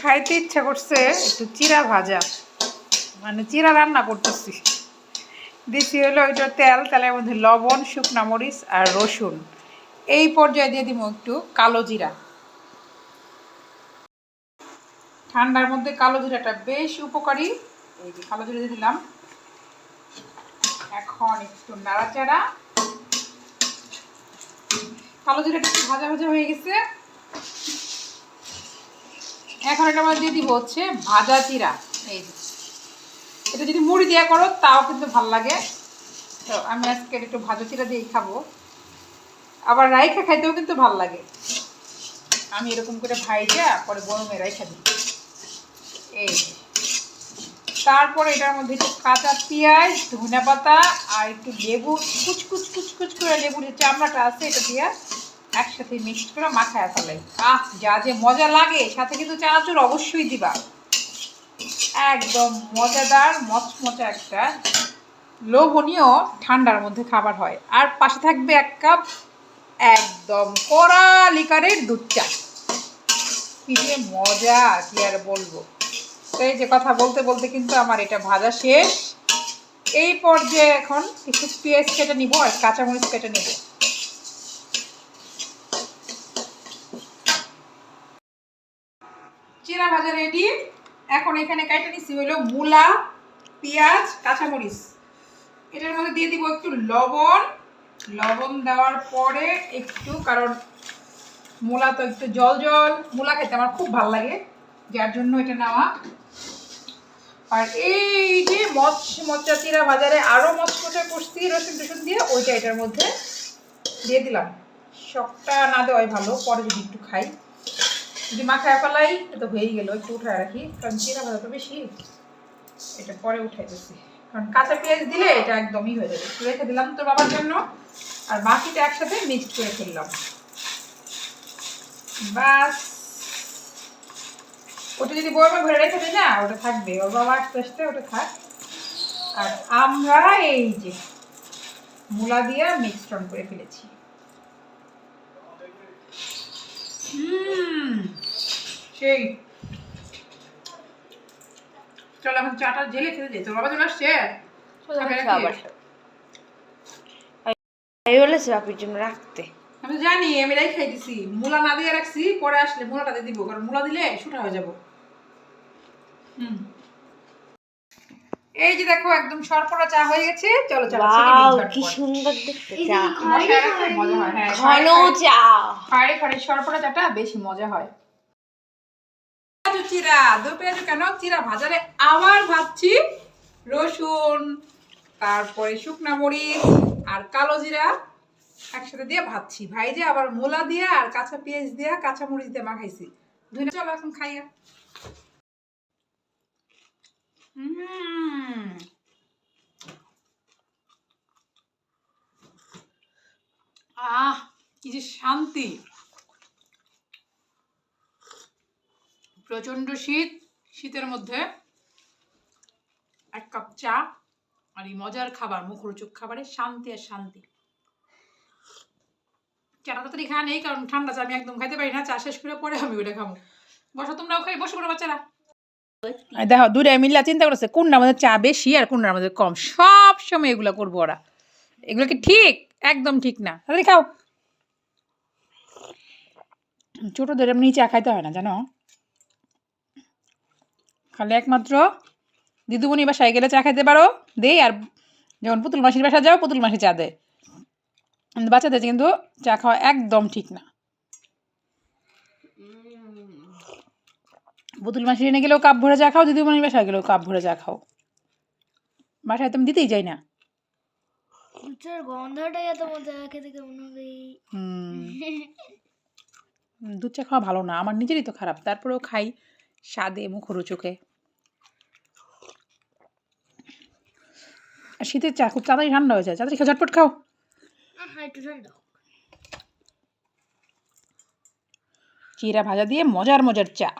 খাইতে ইচ্ছা করছে একটু চিরা ভাজা। মানে চিরা রান্না করতেছি। দিছি হলো ওইটা তেল, তেলের মধ্যে লবণ, শুকনা মরিচ আর রসুন। এই পর্যায়ে দিয়ে দিব একটু কালো জিরা। ঠান্ডার মধ্যে কালো জিরাটা বেশ উপকারী। এই যে কালো জিরা দিয়ে দিলাম। এখন একটু নাড়াচাড়া। কালো জিরাটা একটু ভাজা ভাজা হয়ে গেছে। এখন এটা আমরা দিয়ে দিব হচ্ছে ভাজা জিরা। এই। এটা যদি মুড়ি দেওয়া করো, তাও কিন্তু ভালো লাগে। তো আমি আজকে একটু ভাজা জিরা দিয়েই খাব। আবার রাইখা খাইতেও কিন্তু ভালো লাগে। আমি এরকম করে ভাইজা, পরে গরমে রাইখা দিই। এই তারপরে এটার মধ্যে একটু কাঁচা পেঁয়াজ ধনে পাতা আর একটু লেবু, কুচকুচ কুচ কুচ কুচ করে লেবুর যে চামড়াটা আছে, এটা দিয়ে একসাথে মিক্সড করে মাখায় ফেলাই আহ, যা যে মজা লাগে, সাথে কিন্তু চানাচুর অবশ্যই দিবা। একদম মজাদার, মচমচা একটা, লোভনীয়, ঠান্ডার মধ্যে খাবার হয়। আর পাশে থাকবে এক কাপ একদম কড়া লিকারের দুধ চা। কি মজা, কি আর বলব। তো এই যে কথা বলতে বলতে কিন্তু আমার এটা ভাজা শেষ। এই পর্যায়ে এখন কিছু পেঁয়াজ কেটে নিব আর কাঁচামরিচ কেটে নিব। চিরা ভাজা রেডি এখন এখানে কেটে নিচ্ছি হলো মূলা, পেঁয়াজ, কাঁচামরিচ। এটার মধ্যে দিয়ে দিব একটু লবণ। লবণ দেওয়ার পরে একটু, কারণ মূলা তো একটু জল জল। মূলা খেতে আমার খুব ভালো লাগে, যার জন্য এটা নেওয়া। আর এই যে মচ মচা চিরা বাজারে আরও মচমচা করছি রসুন টসুন দিয়ে, ওইটা এটার মধ্যে দিয়ে দিলাম। সবটা না দেওয়াই ভালো, পরে যদি একটু খাই। যদি মাখায় ফেলাই তো হয়েই গেল, একটু উঠায় রাখি, কারণ চিরা ভাজা তো বেশি। এটা পরে উঠাই দিচ্ছি কারণ কাঁচা পেঁয়াজ দিলে এটা একদমই হয়ে যাবে। একটু রেখে দিলাম তোর বাবার জন্য, আর বাকিটা একসাথে মিক্সড করে ফেললাম। বাস ওটা যদি বলবে ঘরে রেখে দিই না, ওটা থাকবে। ওর বাবা আস্তে আস্তে ওটা থাক। আর আমরা এই যে মূলা দিয়ে মিক্সড করে ফেলেছি হুম সেই চলো এখন চাটা জেলে খেতে তোর বাবা চলে আসছে? আমি বলেছি বাপির জন্য রাখতে। আমি জানি আমি রাই খাই দিছি মূলা না দিয়ে রাখছি পরে আসলে মূলাটা দিয়ে দিব কারণ মূলা দিলে শুটা হয়ে যাব। হুম। এই যে দেখো একদম সরপরা চা হয়ে গেছে। চলো চলো ওয়াও কি সুন্দর দেখতে চা। হয় হ্যাঁ ঘন চা। খাড়ে খাড়ে সরপরা চাটা বেশি মজা হয়। পেঁয়াজু চিরা, দু পেঁয়াজু কেন? চিরা ভাজারে আবার ভাজছি রসুন, তারপরে মরিচ আর কালো জিরা একসাথে দিয়ে ভাজছি। ভাই যে আবার মূলা দিয়ে আর কাঁচা পেঁয়াজ দিয়ে কাঁচা মরিচ দিয়ে মাখাইছি। ধুয়ে চলো এখন খাইয়া। আহ, কি যে শান্তি। প্রচণ্ড শীত, শীতের মধ্যে এক কাপ চা আর এই মজার খাবার, মুখরোচক খাবারে শান্তি আর শান্তি। চাটা তাড়াতাড়ি খাওয়া নেই? কারণ ঠান্ডা চা আমি একদম খাইতে পারি না, চা শেষ করে পরে আমি ওটা খাব। বসো, তোমরাও খাই, বসে পড়ো বাচ্চারা। দেখো দুটাই মিল্লা চিন্তা করেছে কোনটার মধ্যে চা বেশি আর কোনটার মধ্যে কম। সব সময় এগুলো করব ওরা। এগুলো কি ঠিক? একদম ঠিক না। তাহলে খাও। ছোটদের এমনি চা খাইতে হয় না, জানো? খালি একমাত্র দিদুমণি বাসায় গেলে চা খাইতে পারো দেই আর যখন পুতুল মাসির বাসা যাও পুতুল মাসি চা দেয়। বাচ্চাদের কিন্তু চা খাওয়া একদম ঠিক না। পুতুল মাসি এনে গেলেও কাপ ভরে চা খাও দিদিমণির বাসায় গেলেও কাপ ভরে চা খাও। বাসায় তুমি দিতেই যাই না। দুধ চা খাওয়া ভালো না আমার নিজেরই তো খারাপ তারপরেও খাই। স্বাদে মুখরোচকে। আর শীতের চা খুব তাড়াতাড়ি ঠান্ডা হয়ে যায়। তাড়াতাড়ি ঝটপট খাও। চিরা ভাজা দিয়ে মজার মজার চা।